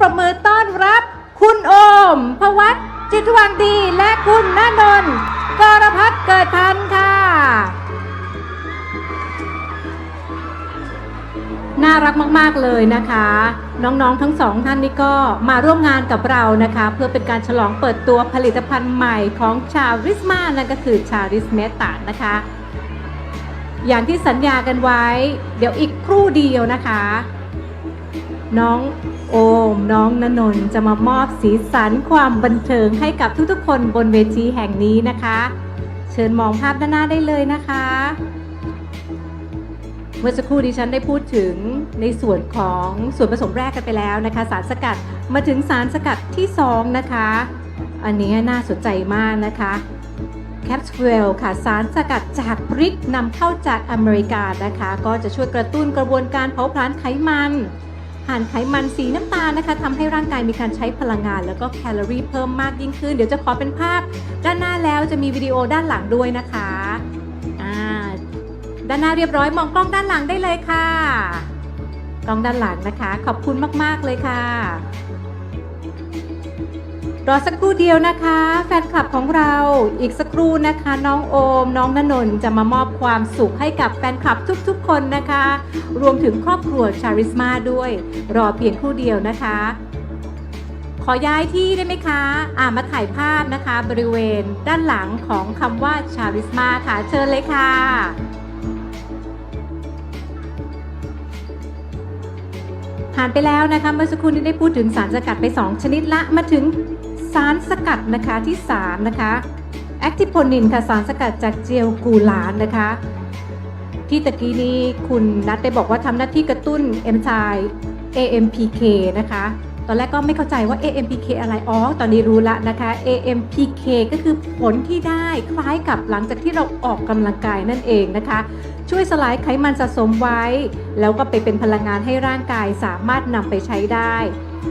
ปรบมือต้อนรับ คุณโอมพวัตจิตวังดีและคุณณนนท์กรพัฒน์เกิดพันธ์ค่ะ น่ารักมาก ๆ เลยนะคะ น้อง ๆ ทั้งสองท่านนี้ก็มาร่วมงานกับเรานะคะ เพื่อเป็นการฉลองเปิดตัวผลิตภัณฑ์ใหม่ของชาริสมานั่นก็คือชาริสเมตานะคะ อย่างที่สัญญากันไว้ เดี๋ยวอีกครู่เดียวนะคะ น้องโอม น้องนนนท์จะมามอบสีสันความบันเทิงให้กับทุกๆ คนบนเวทีแห่งนี้นะคะ เชิญมองภาพด้านหน้าได้เลยนะคะ เมื่อสักครู่ดิฉันได้พูดถึงในส่วนของส่วนผสมแรกกันไปแล้วนะคะ สารสกัดมาถึงสารสกัดที่ 2 นะคะ อันนี้น่าสนใจมากนะคะแคปซูลค่ะสารสกัดจากพริกนำเข้าจากอเมริกานะคะ ก็จะช่วยกระตุ้นกระบวนการเผาผลาญไขมัน หั่นไขมันสีน้ำตาลนะคะทำให้ร่างกายมีการใช้พลังงาน แล้วก็แคลอรี่เพิ่มมากยิ่งขึ้น เดี๋ยวจะขอเป็นภาพด้านหน้าแล้วจะมีวิดีโอด้านหลังด้วยนะคะอ่าด้านหน้าเรียบร้อยมองกล้องด้านหลังได้เลยค่ะ กล้องด้านหลังนะคะ ขอบคุณมากๆเลยค่ะ รอสักครู่เดียวนะคะ แฟนคลับของเราอีกสักครู่นะคะ น้องโอม น้องนนนท์จะมามอบความสุขให้กับแฟนคลับทุกๆ คนนะคะ รวมถึงครอบครัวชาริสมาด้วย รอเพียงครู่เดียวนะคะ ขอย้ายที่ได้ไหมคะอ่ามาถ่ายภาพนะคะ บริเวณด้านหลังของคำว่าชาริสมาค่ะเชิญเลยค่ะผ่านไปแล้วนะคะเมื่อสักครู่นี้ได้พูดถึงสารสกัดไป 2 ชนิดละมาถึง สารสกัดนะคะที่ 3 นะคะแอคทิโพนินค่ะสารสกัดจากเจลกูลานนะคะ ที่ตะกี้นี้คุณนัทได้บอกว่าทำหน้าที่กระตุ้นเอนไซม์ AMPK นะคะตอนแรกก็ไม่เข้าใจว่า AMPK อะไร อ๋อ ตอนนี้รู้ละนะคะ AMPK ก็คือผลที่ได้คล้ายกับหลังจากที่เราออกกำลังกายนั่นเองนะคะ ช่วยสลายไขมันสะสมไว้ แล้วก็ไปเป็นพลังงานให้ร่างกายสามารถนำไปใช้ได้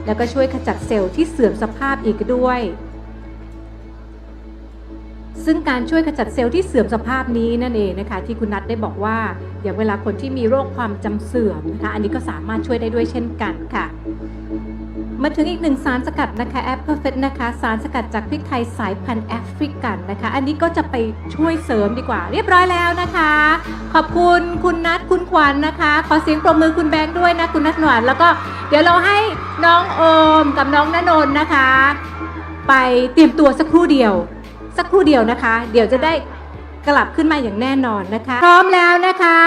แล้วก็ช่วยขจัดเซลล์ที่เสื่อมสภาพอีกด้วย ซึ่งการช่วยขจัดเซลล์ที่เสื่อมสภาพนี้นั่นเองนะคะ ที่คุณนัทได้บอกว่า อย่างเวลาคนที่มีโรคความจำเสื่อมนะคะ อันนี้ก็สามารถช่วยได้ด้วยเช่นกันค่ะ มาถึงอีกหนึ่งสารสกัดนะคะแอปเปิลเฟสนะคะ สารสกัดจากพริกไทยสายพันธุ์แอฟริกันนะคะ อันนี้ก็จะไปช่วยเสริมดีกว่า เรียบร้อยแล้วนะคะ ขอบคุณคุณนัทคุณขวัญนะคะ ขอเสียงปรบมือคุณแบงค์ด้วยนะคุณนัทหนวานแล้วก็เดี๋ยวเราให้น้องโอมกับน้องณนนท์นะคะ ไปเตรียมตัวสักครู่เดียว สักครู่เดียวนะคะ เดี๋ยวจะได้กลับขึ้นมาอย่างแน่นอนนะคะ พร้อมแล้วนะคะ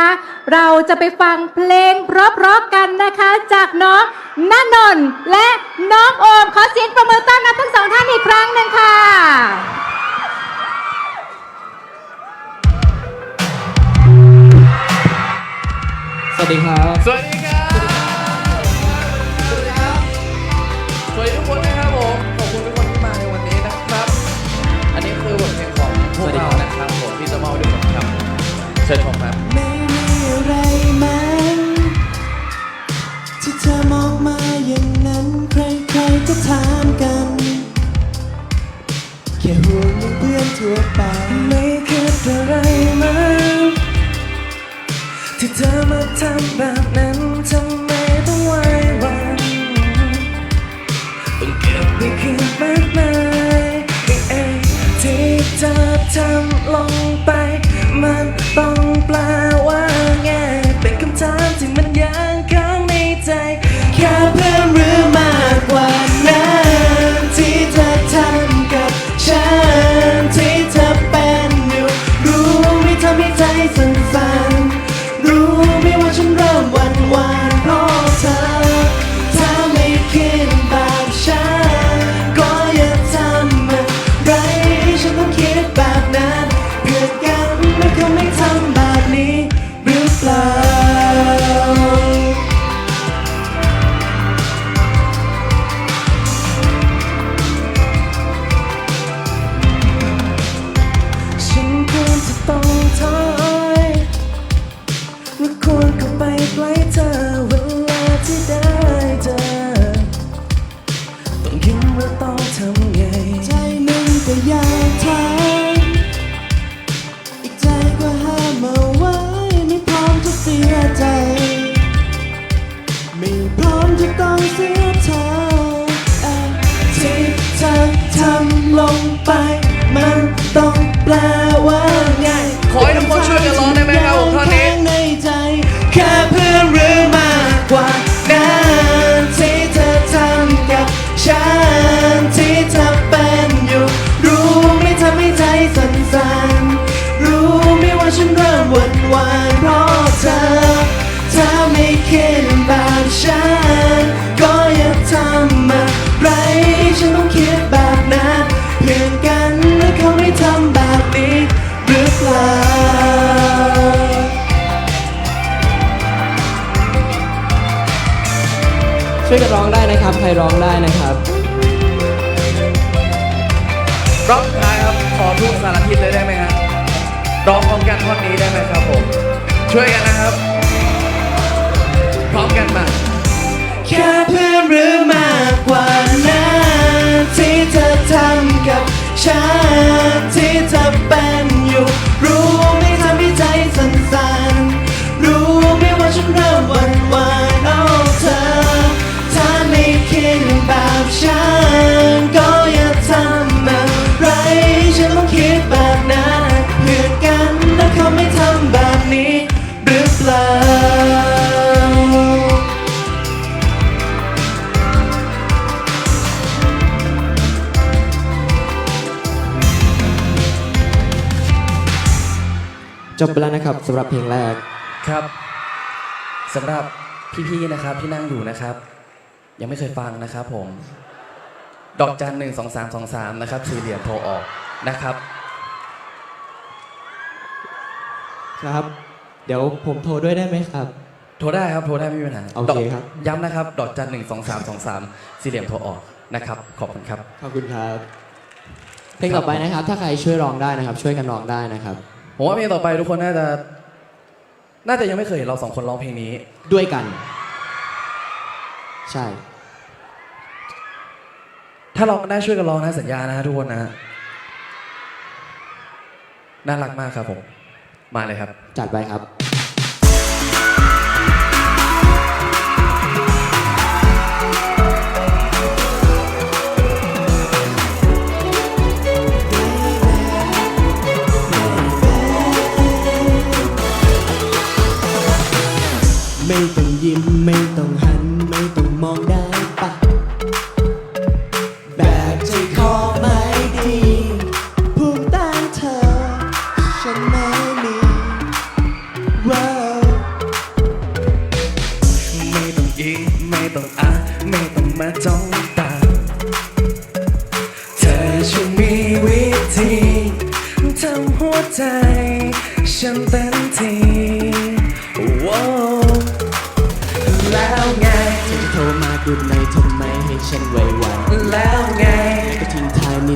เราจะไปฟังเพลงเพราะๆกันนะคะ จากน้องณนนท์และน้องโอมขอเสียงประมือต้อนรับทั้งสองท่านอีกครั้งหนึ่งค่ะสวัสดีครับ สวัสดี ชิญชมครับ ไม่มีอะไรมั้งที่เธอมองมาอย่างนั้น ใครๆก็ถามกัน แค่ห่วงเพื่อนทั่วไป ไม่คิดอะไรมั้งที่เธอมาทำแบบนั้นทำไมต้องไวหวันต้องเก็บไปคิดมากมายไม่เองที่เธอทำลง ไม่ต้องเสียเธอที่เธอทำลงไป มันต้องแปลว่าไงขอให้ทุกคนช่วยกันร้องได้ไหมครับผมท่อนี้ ในใจ แค่เพื่อหรือมากกว่านั้นที่เธอทำกับฉันที่เธอเป็นอยู่ รู้ไหม่ทำให้ใจสั่นๆ รู้ไหม่ว่าฉันเริ่มหวั่นไหวานเพราะเธอ เธอไม่คิด ฉัน ก็อย่าทำอะไรฉันต้องคิดแบบนั้นเพื่อนกันหรือเขาไม่ทำแบบนี้หรือเปล่าช่วยกันร้องได้นะครับ ใครร้องได้นะครับร้องท้ายครับขอทุกสารทิศเลยได้ไหมครับร้องพร้อมกันท่อนนี้ได้ไหมครับผมช่วยกันนะครับ พร้อมกันมาแค่เพื่อนหรือมากกว่านั้นที่เธอทำกับฉันที่เธอเป็นอยู่ รู้ไหมทำให้ใจสั่นๆรู้ไหมว่าฉันเริ่มหวั่นหว จบไปแล้วนะครับสำหรับเพลงแรกครับสำหรับพี่ๆนะครับที่นั่งอยู่นะครับ ยังไม่เคยฟังนะครับผม ดอกจันหนึ่งสองสามสองสามนะครับสี่เหลี่ยมโทรออกนะครับ ครับ เดี๋ยวผมโทรด้วยได้ไหมครับ โทรได้ครับโทรได้ไม่มีปัญหาโอเคดกครับย้ำนะครับ ดอกจันหนึ่งสองสามสองสามสี่เหลี่ยมโทรออกนะครับ ขอบคุณครับ ขอบคุณครับ เพลงต่อไปนะครับ ถ้าใครช่วยร้องได้นะครับ ช่วยกันร้องได้นะครับ ผมว่าเพลงต่อไปทุกคนน่าจะ น่าจะยังไม่เคยเห็นเราสองคนร้องเพลงนี้ ด้วยกัน ใช่ ถ้าร้องได้ช่วยกันร้องนะสัญญานะฮะทุกคนนะฮะน่ารักมากครับผม มาเลยครับ จัดไปครับ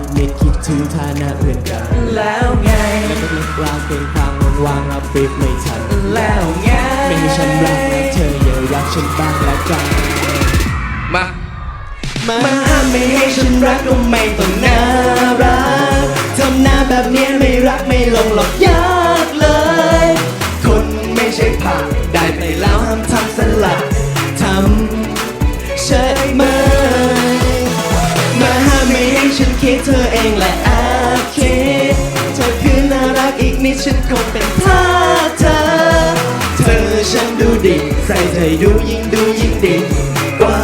นิดนิดๆคิดถึงฐานะเพื่อนกัน แล้วไงแล้วก็นึกราวเพลงฟังวางๆรับปิดไม่ทัน แล้วไงไม่ให้ฉันรักนะเธออย่ารักฉันบ้างละกันมามาห้ามไม่ให้ฉันรักก็ไม่ต้องน่ารักทำหน้าแบบเนี้ยไม่รักไม่ลงหรอกยากเลย คนไม่ใช่ผักได้ไปแล้วห้ามทำสลัด ฉันคงเป็นท่าเธอ เธอฉันดูดี ใส่เธอดูยิ่งดูยิ่งดีกว่า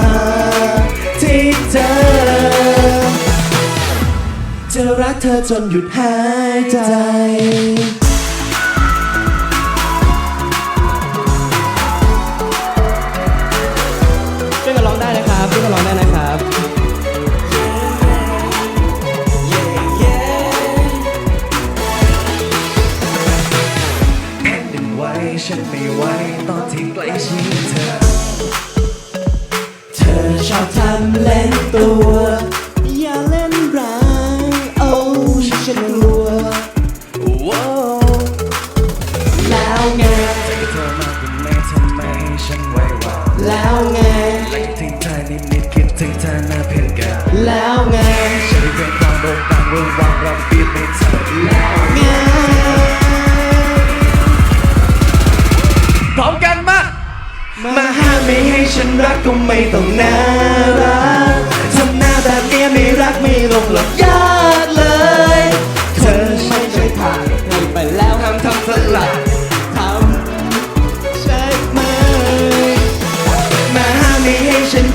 ที่เธอ จะรักเธอจนหยุดหายใจ นาเพียงกันแล้วไงฉันเป็นความโด่งดังเรื่องวางรับปีดไม่ทันแล้วไงพร้อมกันมามาห้ามไม่ให้ฉันรักก็ไม่ต้องน่ารักทำหน้าแบบเนี้ยไม่รักไม่ลงหรอกยาก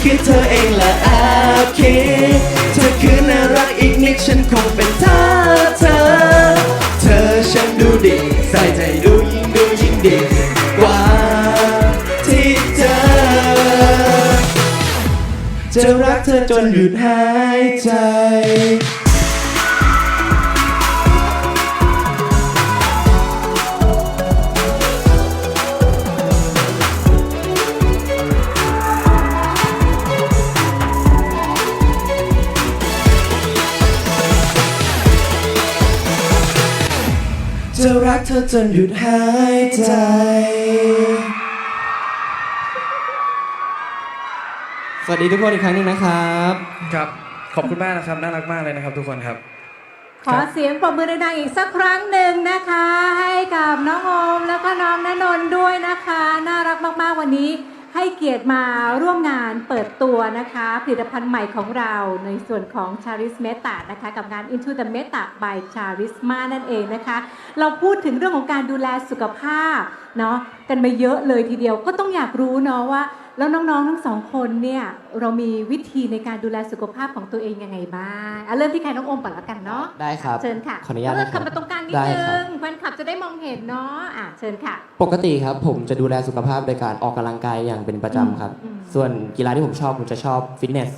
คิดเธอเองและแอบคิดเธอคือน่ารักอีกนิดฉันคงเป็นท่าเธอ เธอฉันดูดี ใส่ใจดูยิ่งดูยิ่งดีกว่าที่เธอ จะรักเธอจนหยุดหายใจ กเธอจนหยุดหายใจ สวัสดีทุกคนอีกครั้งหนึงนะครับ ครับ ขอบคุณมากนะครับ น่ารักมากเลยนะครับ ทุกคนครับ ขอเสียงปรบมือดังๆอีกสักครั้งหนึ่งนะคะ ให้กับน้องโอมแล้วก็น้องณนนท์ด้วยนะคะ น่ารักมากๆวันนี้ ให้เกียรติมาร่วมงานเปิดตัวนะคะ ผลิตภัณฑ์ใหม่ของเราในส่วนของ Charis Meta นะคะ กับงาน Into the Meta by Charisma นั่นเองนะคะ เราพูดถึงเรื่องของการดูแลสุขภาพเนาะกันมาเยอะเลยทีเดียวก็ต้องอยากรู้เนาะว่า แล้วน้องๆ ทั้งสองคนเนี่ยเรามีวิธีในการดูแลสุขภาพของตัวเองยังไงบ้างอะเริ่มที่ใครน้องโอมก่อนละกันเนาะได้ครับ เชิญค่ะขออนุญาตเอนะอคขัรับบมาตรงกลางนิดได้นึครับ งแฟนคลับจะได้มองเห็นเนาะอะเชิญค่ะ ปกติครับผมจะดูแลสุขภาพโดยการออกกำลังกายอย่างเป็นประจำครับ อืมส่วนกีฬาที่ผมชอบผมจะชอบฟิตเนส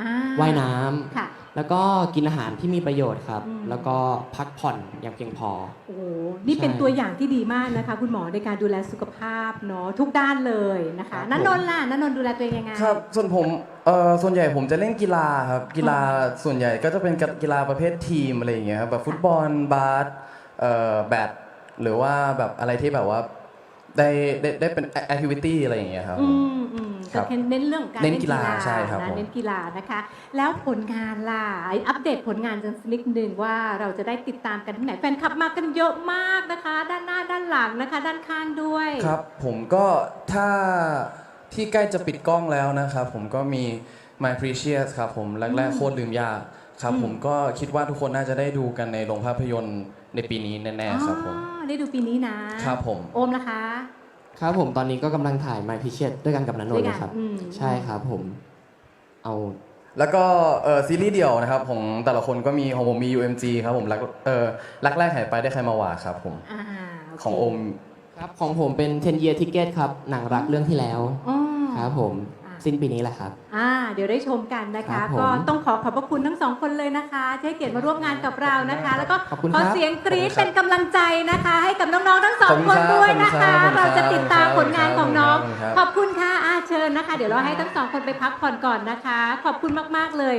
อ่าว่ายน้ำค่ะ แล้วก็กินอาหารที่มีประโยชน์ครับ อืม แล้วก็พักผ่อนอย่างเพียงพอ โอ้โหนี่เป็นใช่ตัวอย่างที่ดีมากนะคะ คุณหมอในการดูแลสุขภาพเนาะทุกด้านเลยนะคะครับนันนนท์ล่ะนันนนท์ดูแลตัวเองยังไง ครับ ส่วนผมเอ่อส่วนใหญ่ผมจะเล่นกีฬาครับ กีฬาส่วนใหญ่ก็จะเป็นกีฬาประเภททีมอะไรอย่างเงี้ยครับแบบฟุตบอลบาสเอ่อแบดหรือว่าแบบอะไรที่แบบว่าได้ได้ได้เป็นแอคทิวิตี้อะไรอย่างเงี้ยครับ อืม อืมครัก็บเน้นเรื่องของการเน้นกีฬาใช่ครับนะผม เน้นกีฬานะคะ แล้วผลงานล่ะอัปเดตผลงานกันสักนิดหนึ่งว่าเราจะได้ติดตามกันที่ไหนแฟนคลับมากันเยอะมากนะคะ ด้านหน้าด้านหลังนะคะ ด้านข้างด้วย ครับผมก็ถ้าที่ใกล้จะปิดกล้องแล้วนะครับ ผมก็มี My Precious ครับผมแรกๆโคตรลืมยากครับ ผมก็คิดว่าทุกคนน่าจะได้ดูกันในโรงภาพยนตร์ในปีนี้แน่ๆครับผม อ๋อได้ดูปีนี้นะครับผม โอมนะคะ ครับผมตอนนี้ก็กำลังถ่าย My p i c h e t ด้วยกันกับนันนด้วยท์กันนะครับอืม ใช่ครับผม เอา แล้วก็เออซีรีส์เดี่ยวนะครับของแต่ละคนก็มีของผมมี UMG ครับผมรักเออรักแรกหายไปได้ใครมาว่าครับผมอ่าโเคของโอม ครับของผมเป็น 10 year ticket ครับ หนังรักเรื่องที่แล้ว อ๋อครับผมอ่า สิ้นปีนี้แหละครับ อ่าเดี๋ยวได้ชมกันนะครัคะบผมก็ต้องขอขอบพระคุณทั้งสองคนเลยนะคะที่ให้เกียรติมาร่วมงานกับเรานะคะ แล้วก็ขอบคุณขคอรับเสียงกรี๊ดขอบคุณครับเป็นกำลังใจนะคะ ให้กับน้องๆทั้งสองขอบคุคณนครับด้วยนะคะ ขอบคุณครับเราจะติดตามผลงานของน้องขอบคุณครับขอบคุณค่ะอาเชิญนะคะ เดี๋ยวเราให้ทั้งสองคนไปพักผ่อนก่อนนะคะ ขอบคุณมากๆเลย